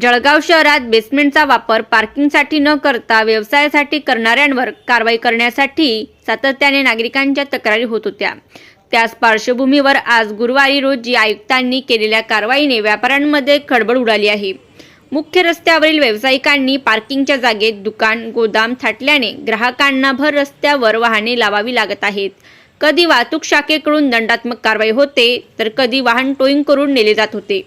जळगाव शहरात बेसमेंटचा वापर पार्किंगसाठी न करता व्यवसायासाठी करणाऱ्यांवर कारवाई करण्यासाठी सातत्याने नागरिकांच्या तक्रारी होत होत्या. त्याच पार्श्वभूमीवर आज गुरुवारी रोजी आयुक्तांनी केलेल्या कारवाईने व्यापाऱ्यांमध्ये खळबळ उडाली आहे. मुख्य रस्त्यावरील व्यावसायिकांनी पार्किंगच्या जागेत दुकान गोदाम थाटल्याने ग्राहकांना भर रस्त्यावर वाहने लावावी लागत आहेत. कधी वाहतूक शाखेकडून दंडात्मक कारवाई होते तर कधी वाहन टोईंग करून नेले जात होते.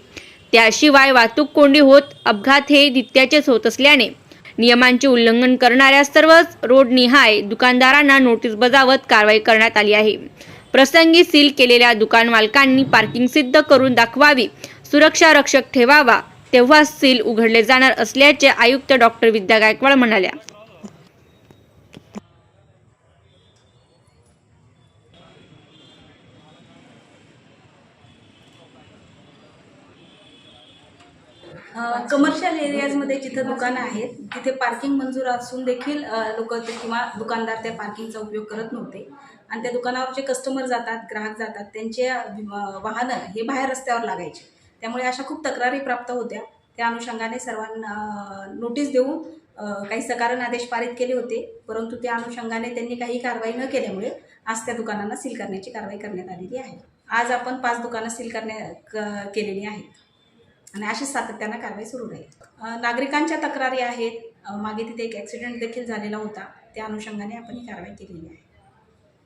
त्याशिवाय वाहतूक कोंडी होत अपघात हे नित्याचेच होत असल्याने नियमांचे उल्लंघन करणाऱ्या सर्वच रोड निहाय दुकानदारांना नोटीस बजावत कारवाई करण्यात आली आहे. प्रसंगी सील केलेल्या दुकान मालकांनी पार्किंग सिद्ध करून दाखवावी सुरक्षा रक्षक ठेवावा तेव्हा सील उघडले जाणार असल्याचे आयुक्त डॉक्टर विद्या गायकवाड म्हणाल्या. कमर्शियल एरियाजमध्ये जिथं दुकानं आहेत तिथे पार्किंग मंजूर असून देखील लोक किंवा दुकानदार त्या पार्किंगचा उपयोग करत नव्हते. आणि त्या दुकानावर जे कस्टमर जातात ग्राहक जातात त्यांचे वाहनं हे बाहेर रस्त्यावर लागायचे. त्यामुळे अशा खूप तक्रारी प्राप्त होत्या. त्या अनुषंगाने सर्वांना नोटीस देऊन काही सकारण आदेश पारित केले होते. परंतु त्या अनुषंगाने त्यांनी काही कारवाई न केल्यामुळे आज त्या दुकानांना सील करण्याची कारवाई करण्यात आलेली आहे. आज आपण पाच दुकानं सील करण्या क- केलेली आहेत. आणि अशीच सातत्यानं कारवाई सुरू राहील. नागरिकांच्या तक्रारी आहेत. मागे तिथे एक ॲक्सिडेंट देखील झालेला होता. त्या अनुषंगाने आपण ही कारवाई केलेली आहे.